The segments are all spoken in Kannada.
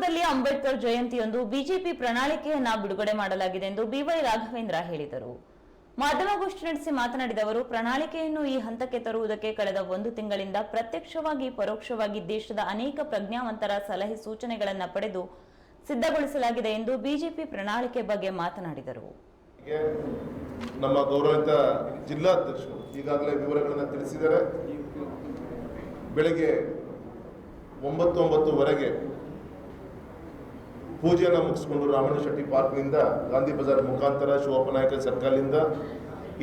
ಶಿವಮೊಗ್ಗದಲ್ಲಿ ಅಂಬೇಡ್ಕರ್ ಜಯಂತಿಯೊಂದು ಬಿಜೆಪಿ ಪ್ರಣಾಳಿಕೆಯನ್ನ ಬಿಡುಗಡೆ ಮಾಡಲಾಗಿದೆ ಎಂದು ಬಿವೈ ರಾಘವೇಂದ್ರ ಹೇಳಿದರು. ಮಾಧ್ಯಮಗೋಷ್ಠಿ ನಡೆಸಿ ಮಾತನಾಡಿದ ಅವರು, ಪ್ರಣಾಳಿಕೆಯನ್ನು ಈ ಹಂತಕ್ಕೆ ತರುವುದಕ್ಕೆ ಕಳೆದ ಒಂದು ತಿಂಗಳಿಂದ ಪ್ರತ್ಯಕ್ಷವಾಗಿ ಪರೋಕ್ಷವಾಗಿ ದೇಶದ ಅನೇಕ ಪ್ರಜ್ಞಾವಂತರ ಸಲಹೆ ಸೂಚನೆಗಳನ್ನು ಪಡೆದು ಸಿದ್ಧಗೊಳಿಸಲಾಗಿದೆ ಎಂದು ಬಿಜೆಪಿ ಪ್ರಣಾಳಿಕೆ ಬಗ್ಗೆ ಮಾತನಾಡಿದರು. ನಮ್ಮ ಗೌರವಿತ ಜಿಲ್ಲಾಧ್ಯಕ್ಷರು ಈಗಾಗಲೇ ವಿವರಗಳನ್ನು ತಿಳಿಸಿದರೆ ಬೆಳಗ್ಗೆ ಒಂಬತ್ತು ಒಂಬತ್ತುವರೆಗೆ ಪೂಜೆಯನ್ನು ಮುಗಿಸ್ಕೊಂಡು ರಾಮಣ್ಣ ಶೆಟ್ಟಿ ಪಾರ್ಕ್ನಿಂದ ಗಾಂಧಿ ಬಜಾರ್ ಮುಖಾಂತರ ನಾಯಕ ಸರ್ಕಲ್ನಿಂದ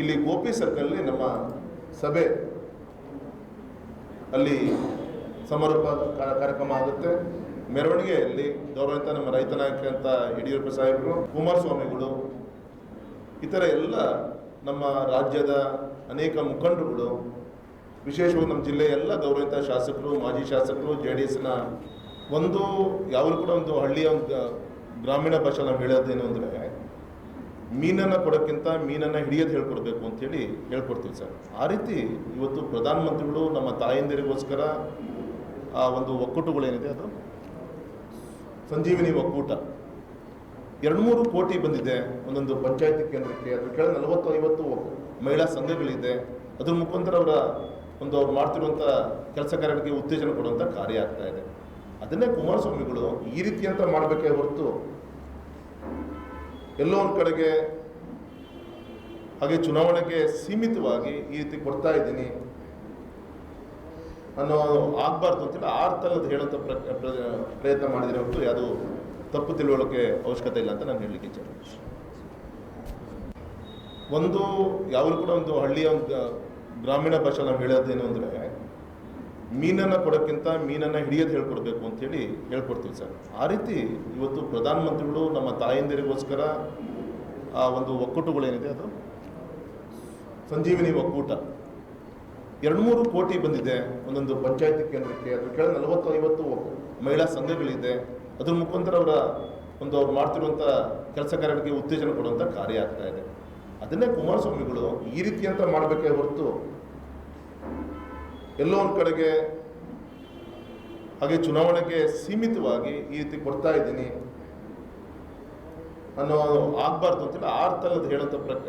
ಇಲ್ಲಿ ಗೋಪಿ ಸರ್ಕಲ್ಲಿ ನಮ್ಮ ಸಭೆ ಅಲ್ಲಿ ಸಮಾರೋಪ ಕಾರ್ಯಕ್ರಮ ಆಗುತ್ತೆ. ಮೆರವಣಿಗೆಯಲ್ಲಿ ಗೌರವಿತ ನಮ್ಮ ರೈತ ನಾಯಕ ಅಂತ ಯಡಿಯೂರಪ್ಪ ಸಾಹೇಬರು, ಕುಮಾರಸ್ವಾಮಿಗಳು, ಇತರ ಎಲ್ಲ ನಮ್ಮ ರಾಜ್ಯದ ಅನೇಕ ಮುಖಂಡರುಗಳು, ವಿಶೇಷವಾಗಿ ನಮ್ಮ ಜಿಲ್ಲೆಯ ಎಲ್ಲ ಗೌರವಿತ ಶಾಸಕರು, ಮಾಜಿ ಶಾಸಕರು ಜೆ ಡಿ ಎಸ್ನ ಒಂದು ಯಾವಾಗಲೂ ಕೂಡ ಒಂದು ಹಳ್ಳಿಯ ಒಂದು ಗ್ರಾಮೀಣ ಭಾಷೆ ನಾವು ಹೇಳೋದೇನು ಅಂದರೆ, ಮೀನನ್ನು ಕೊಡೋಕ್ಕಿಂತ ಮೀನನ್ನು ಹಿಡಿಯೋದು ಹೇಳ್ಕೊಡ್ಬೇಕು ಅಂತೇಳಿ ಹೇಳ್ಕೊಡ್ತೀವಿ ಸರ್. ಆ ರೀತಿ ಇವತ್ತು ಪ್ರಧಾನಮಂತ್ರಿಗಳು ನಮ್ಮ ತಾಯಂದಿರಿಗೋಸ್ಕರ, ಆ, ಒಂದು ಒಕ್ಕೂಟಗಳೇನಿದೆ ಅದು? ಸಂಜೀವಿನಿ ಒಕ್ಕೂಟ. ಎರಡು ಮೂರು ಕೋಟಿ ಬಂದಿದೆ ಒಂದೊಂದು ಪಂಚಾಯತಿ ಕೇಂದ್ರಕ್ಕೆ ಅದ್ರ ಕೆಳಗೆ ನಲವತ್ತು ಐವತ್ತು ಮಹಿಳಾ ಸಂಘಗಳಿದೆ. ಅದ್ರ ಮುಖಾಂತರ ಅವರ ಒಂದು ಅವ್ರು ಮಾಡ್ತಿರುವಂಥ ಕೆಲಸ ಕಾರ್ಯಗಳಿಗೆ ಉತ್ತೇಜನ ಕೊಡುವಂಥ ಕಾರ್ಯ ಆಗ್ತಾ ಇದೆ. ಅದನ್ನೇ ಕುಮಾರಸ್ವಾಮಿಗಳು ಈ ರೀತಿ ಅಂತ ಮಾಡಬೇಕೇ ಹೊರತು ಎಲ್ಲೋ ಒಂದು ಕಡೆಗೆ ಹಾಗೆ ಚುನಾವಣೆಗೆ ಸೀಮಿತವಾಗಿ ಈ ರೀತಿ ಕೊಡ್ತಾ ಇದ್ದೀನಿ ಅನ್ನೋ ಆಗಬಾರ್ದು ಅಂತೇಳಿ ಆ ಹೇಳಂತ ಪ್ರಯತ್ನ ಮಾಡಿದರೆ ಹೊರತು ಯಾವುದು ತಪ್ಪು ತಿಳುವಳಿಕೆ ಅವಶ್ಯಕತೆ ಇಲ್ಲ ಅಂತ ನಾನು ಹೇಳಲಿಕ್ಕೆ ಇಚ್ಛೆ. ಒಂದು ಯಾವಾಗಲೂ ಕೂಡ ಒಂದು ಹಳ್ಳಿಯ ಒಂದು ಗ್ರಾಮೀಣ ಭಾಷೆ ನಾವು ಹೇಳೋದೇನು ಅಂದರೆ ಮೀನನ್ನು ಕೊಡೋಕ್ಕಿಂತ ಮೀನನ್ನು ಹಿಡಿಯೋದು ಹೇಳ್ಕೊಡ್ಬೇಕು ಅಂತೇಳಿ ಹೇಳ್ಕೊಡ್ತೀವಿ ಸರ್. ಆ ರೀತಿ ಇವತ್ತು ಪ್ರಧಾನಮಂತ್ರಿಗಳು ನಮ್ಮ ತಾಯಂದಿರಿಗೋಸ್ಕರ, ಆ, ಒಂದು ಒಕ್ಕೂಟಗಳೇನಿದೆ ಅದು? ಸಂಜೀವಿನಿ ಒಕ್ಕೂಟ. ಎರಡು ಮೂರು ಕೋಟಿ ಬಂದಿದೆ ಒಂದೊಂದು ಪಂಚಾಯತಿ ಕೇಂದ್ರಕ್ಕೆ ಅದ್ರ ಕೆಳಗೆ ನಲವತ್ತು ಐವತ್ತು ಮಹಿಳಾ ಸಂಘಗಳಿದೆ. ಅದ್ರ ಮುಖಾಂತರ ಅವರ ಒಂದು ಅವ್ರು ಮಾಡ್ತಿರುವಂಥ ಕೆಲಸ ಕಾರ್ಯಗಳಿಗೆ ಉತ್ತೇಜನ ಕೊಡುವಂಥ ಕಾರ್ಯ ಆಗ್ತಾ ಇದೆ. ಅದನ್ನೇ ಕುಮಾರಸ್ವಾಮಿಗಳು ಈ ರೀತಿ ಅಂತ ಮಾಡಬೇಕೇ ಹೊರತು ಎಲ್ಲೋ ಒಂದು ಕಡೆಗೆ ಹಾಗೆ ಚುನಾವಣೆಗೆ ಸೀಮಿತವಾಗಿ ಈ ರೀತಿ ಕೊಡ್ತಾ ಇದ್ದೀನಿ ಅನ್ನೋ ಆಗ್ಬಾರ್ದು ಅಂತೇಳಿ ಆರ್ತಲ್ಲದ ಹೇಳೋಂಥ ಪ್ರ-